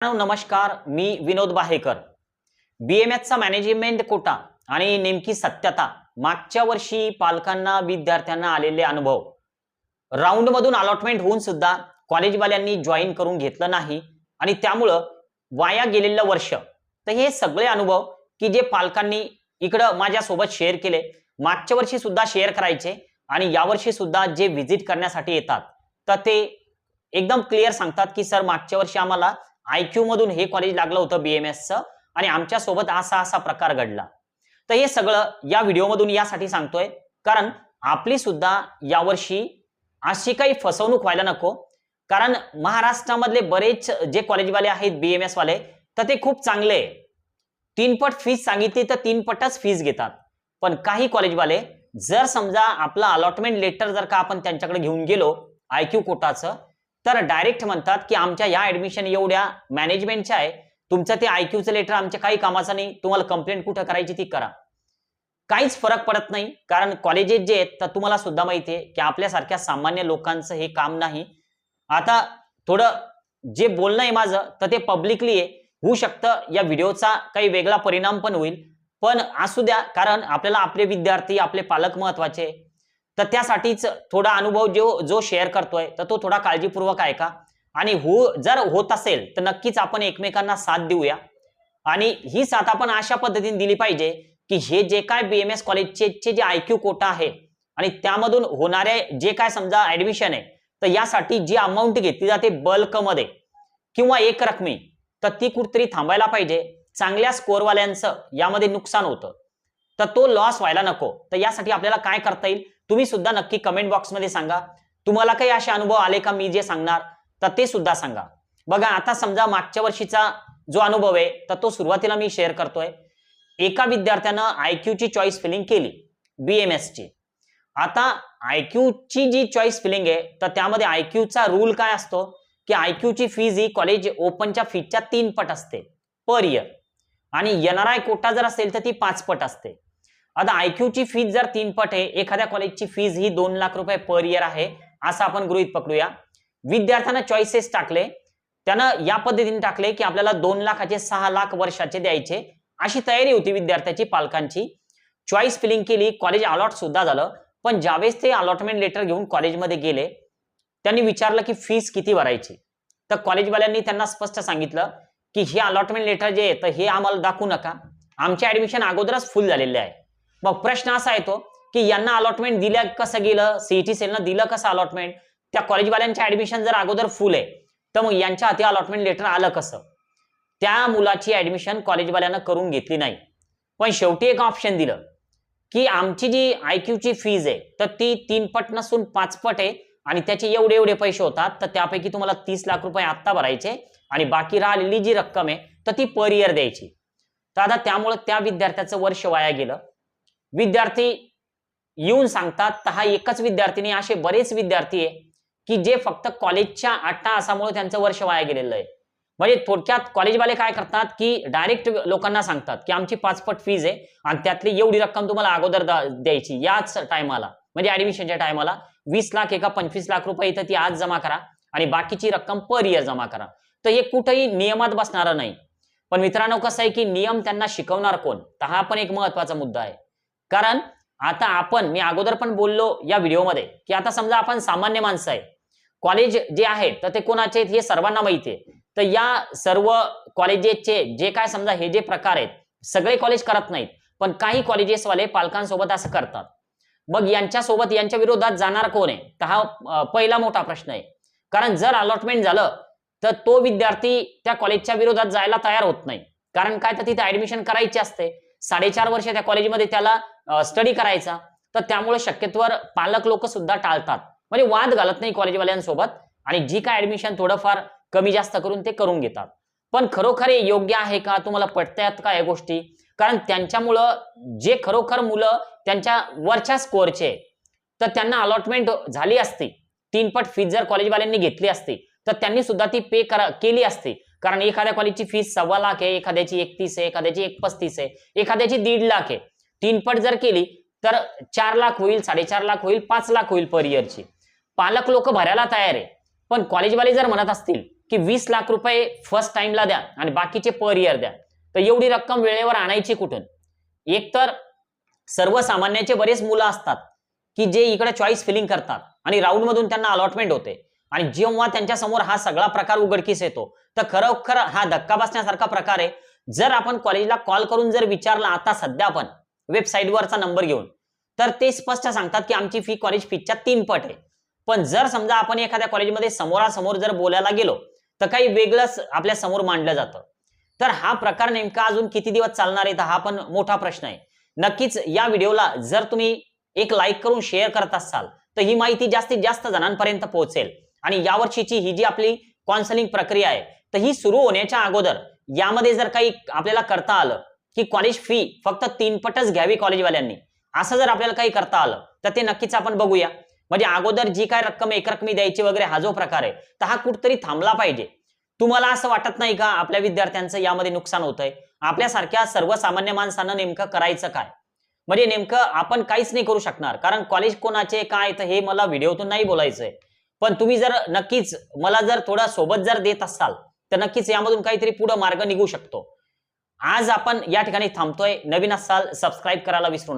नमस्कार मी Vinod Bahekar. B M एचचा मॅनेजमेंट कोटा आणि नेमकी सत्यता मागच्या वर्षी पालकांना विद्यार्थ्यांना आलेले अनुभव. राऊंडमधून अलॉटमेंट होऊन सुद्धा कॉलेजवाल्यांनी जॉईन करून घेतलं नाही आणि त्यामुळं वाया गेलेलं वर्ष. तर हे सगळे अनुभव की जे पालकांनी इकडं माझ्यासोबत शेअर केले मागच्या वर्षी सुद्धा शेअर करायचे आणि यावर्षी सुद्धा जे व्हिजिट करण्यासाठी येतात. तर ते एकदम क्लिअर सांगतात की सर मागच्या वर्षी आम्हाला आयक्यू मधून हे कॉलेज लागलं होतं बीएमएसचं आणि आमच्यासोबत असा असा प्रकार घडला. तर हे सगळं या व्हिडिओमधून यासाठी सांगतोय. कारण आपली सुद्धा यावर्षी अशी काही फसवणूक व्हायला नको. कारण महाराष्ट्रामधले बरेच जे कॉलेजवाले आहेत बीएमएस वाले तर ते खूप चांगले आहे. फीस सांगितली तर तीनपटच फीज फीस घेतात. पण काही कॉलेजवाले जर समजा आपलं अलॉटमेंट लेटर जर का आपण त्यांच्याकडे घेऊन गेलो आयक्यू कोटाचं तर डायरेक्ट म्हणतात की आमच्या या ऍडमिशन एवढ्या मॅनेजमेंटच्या आहे. तुमचं ते आयक्यूचं लेटर आमच्या काही कामाचं नाही. तुम्हाला कंप्लेंट कुठं करायची ती करा. काहीच फरक पडत नाही. कारण कॉलेजेस जे आहेत तर तुम्हाला सुद्धा माहिती आहे की आपल्यासारख्या सामान्य लोकांचं हे काम नाही. आता थोडं जे बोलणं आहे माझं तर ते पब्लिकली आहे. होऊ शकतं या व्हिडिओचा काही वेगळा परिणाम पण होईल. पण असू द्या कारण आपल्याला आपले विद्यार्थी आपले पालक महत्त्वाचे. तर त्यासाठीच थोडा अनुभव जो जो शेअर करतोय तर तो थोडा काळजीपूर्वक ऐका. आणि हो जर होत असेल तर नक्कीच आपण एकमेकांना साथ देऊया. आणि ही साथ आपण अशा पद्धतीने दिली पाहिजे की हे जे काय बीएमएस कॉलेजचे चे जे आय क्यू कोटा आहे आणि त्यामधून होणारे जे काय समजा ऍडमिशन आहे तर यासाठी जी अमाऊंट घेतली जाते बल्कमध्ये किंवा एक रकमी तर ती कुठतरी थांबायला पाहिजे. चांगल्या स्कोअरवाल्यांचं यामध्ये नुकसान होतं. तर तो लॉस व्हायला नको. तर यासाठी आपल्याला काय करता येईल? तुम्ही सुद्धा नक्की कमेंट बॉक्समध्ये सांगा. तुम्हाला काही असे अनुभव आले का मी जे सांगणार तर ते सुद्धा सांगा. बघा आता समजा मागच्या वर्षीचा जो अनुभव आहे तर तो सुरुवातीला मी शेअर करतोय. एका विद्यार्थ्यानं आय ची चॉईस फिलिंग केली बीएमएस ची. आता आय ची जी चॉईस फिलिंग आहे तर त्यामध्ये आय चा रूल काय असतो? की आय ची फीज ही कॉलेज ओपनच्या फीजच्या तीन पट असते पर इयर आणि एन आर आय कोटा जर असेल तर ती पाच पट असते. आता आय ची फीज जर तीन पट आहे एखाद्या कॉलेजची फीज ही दोन लाख रुपये पर इयर आहे असं आपण गृहित पकडूया. विद्यार्थ्यांना चॉईसेस टाकले. त्यानं या पद्धतीने टाकले की आपल्याला दोन लाखाचे सहा लाख वर्षाचे द्यायचे. अशी तयारी होती विद्यार्थ्याची पालकांची. चॉईस फिलिंग केली कॉलेज अलॉट सुद्धा झालं. पण ज्यावेळेस ते अलॉटमेंट लेटर घेऊन कॉलेजमध्ये गेले त्यांनी विचारलं की फीस किती भरायची? तर कॉलेजवाल्यांनी त्यांना स्पष्ट सांगितलं की हे अलॉटमेंट लेटर जे आहे तर हे आम्हाला दाखवू नका. आमचे ऍडमिशन अगोदरच फुल झालेले आहे. मग प्रश्न असा येतो की यांना अलॉटमेंट दिल्या कसं गेलं? सीईटी सेलनं दिलं कसं अलॉटमेंट त्या कॉलेजवाल्यांच्या ऍडमिशन जर अगोदर फुल आहे तर मग यांच्या हाती अलॉटमेंट लेटर आलं कसं? त्या मुलाची ऍडमिशन कॉलेजवाल्यानं करून घेतली नाही. पण शेवटी एक ऑप्शन दिलं की आमची जी आय ची फीज आहे तर ती तीन पट नसून पाच पट आहे आणि त्याचे एवढे एवढे पैसे होतात तर त्यापैकी तुम्हाला तीस लाख रुपये आत्ता भरायचे आणि बाकी राहिलेली जी रक्कम आहे तर ती पर इयर द्यायची. तर आता त्यामुळं त्या विद्यार्थ्याचं वर्ष वाया गेलं. विद्यार्थी येऊन सांगतात तर हा एकच विद्यार्थी नाही असे बरेच विद्यार्थी आहे की जे फक्त कॉलेजच्या अट्टाहासामुळे त्यांचं वर्ष वाया गेलेलं आहे. म्हणजे थोडक्यात कॉलेजवाले काय करतात की डायरेक्ट लोकांना सांगतात की आमची पाचपट फीज आहे आणि त्यातली एवढी रक्कम तुम्हाला अगोदर द्यायची याच टायमाला म्हणजे ऍडमिशनच्या टायमाला वीस लाख एका पंचवीस लाख रुपये इथं ती आज जमा करा आणि बाकीची रक्कम पर इयर जमा करा. तर हे कुठंही नियमात बसणार नाही. पण मित्रांनो कसं आहे की नियम त्यांना शिकवणार कोण? तर हा पण एक महत्त्वाचा मुद्दा आहे. कारण आता आपण मी अगोदर पण बोललो या व्हिडिओमध्ये की आता समजा आपण सामान्य माणसं आहे. कॉलेज जे आहे तर ते कोणाचे आहेत हे सर्वांना माहिती आहे. तर या सर्व कॉलेजेसचे जे काय समजा हे जे प्रकार आहेत सगळे कॉलेज करत नाहीत पण काही कॉलेजेसवाले पालकांसोबत असं करतात. मग यांच्यासोबत यांच्या विरोधात जाणार कोण आहे? तर हा पहिला मोठा प्रश्न आहे. कारण जर अलॉटमेंट झालं तर तो विद्यार्थी त्या कॉलेजच्या विरोधात जायला तयार होत नाही. कारण काय? तर तिथे ऍडमिशन करायची असते. साडेचार वर्ष त्या कॉलेजमध्ये त्याला स्टडी करायचा तर त्यामुळे शक्यतोवर पालक लोक सुद्धा टाळतात. म्हणजे वाद घालत नाही कॉलेजवाल्यांसोबत आणि जी काय ऍडमिशन थोडंफार कमी जास्त करून ते करून घेतात. पण खरोखर योग्य आहे का? तुम्हाला पटतायत का या गोष्टी? कारण त्यांच्यामुळं जे खरोखर मुलं त्यांच्या वरच्या स्कोअरचे तर त्यांना अलॉटमेंट झाली असती. तीन पट फीज जर कॉलेजवाल्यांनी घेतली असती तर त्यांनी सुद्धा ती पे करा केली असती. कारण एखाद्या कॉलेजची फीस सव्वा लाख आहे एखाद्याची एकतीस आहे एखाद्याची एक पस्तीस आहे एखाद्याची दीड लाख आहे. तीन पट जर केली तर चार लाख होईल साडेचार लाख होईल पाच लाख होईल पर इयरची पालक लोक भरायला तयार आहे. पण कॉलेजवाले जर म्हणत असतील की वीस लाख रुपये फर्स्ट टाइमला द्या आणि बाकीचे पर इयर द्या तर एवढी रक्कम वेळेवर आणायची कुठून? एक तर सर्वसामान्याचे बरेच मुलं असतात की जे इकडे चॉईस फिलिंग करतात आणि राऊंड मधून त्यांना अलॉटमेंट होते. आणि जेव्हा त्यांच्यासमोर हा सगळा प्रकार उघडकीस येतो तर खरोखर हा धक्का बसण्यासारखा प्रकार आहे. जर आपण कॉलेजला कॉल करून जर विचारला आता सध्या आपण वेबसाईटवरचा नंबर घेऊन. तर ते स्पष्ट सांगतात की आमची फी कॉलेज फीच्या तीन पट आहे. पण जर समजा आपण एखाद्या कॉलेजमध्ये समोरासमोर जर बोलायला गेलो तर काही वेगळंच आपल्यासमोर मांडलं जातं. तर हा प्रकार नेमका अजून किती दिवस चालणार आहे तर हा पण मोठा प्रश्न आहे. नक्कीच या व्हिडिओला जर तुम्ही एक लाईक करून शेअर करत असाल तर ही माहिती जास्तीत जास्त जणांपर्यंत पोहोचेल. आणि यावर्षीची ही जी आपली काउन्सलिंग प्रक्रिया आहे तर ही सुरू होण्याच्या अगोदर यामध्ये जर काही आपल्याला करता आलं की कॉलेज फी फक्त तीन पटच घ्यावी कॉलेजवाल्यांनी असं जर आपल्याला काही करता आलं तर ते नक्कीच आपण बघूया. म्हणजे अगोदर जी काय रक्कम एकरकमी द्यायची वगैरे हा जो प्रकार आहे तर हा कुठतरी थांबला पाहिजे. तुम्हाला असं वाटत नाही का आपल्या विद्यार्थ्यांचं यामध्ये नुकसान होतंय? आपल्यासारख्या सर्वसामान्य माणसानं नेमकं करायचं काय? म्हणजे नेमकं आपण काहीच नाही करू शकणार. कारण कॉलेज कोणाचे काय तर हे मला व्हिडिओतून नाही बोलायचंय. पण तुम्ही जर नक्कीच मला जर थोडा सोबत जर देत असाल तर नक्कीच यामधून काहीतरी पुढं मार्ग निघू शकतो. आज आपण या ठिकाणी थांबतोय. नवीन असाल सबस्क्राईब करायला विसरू नका.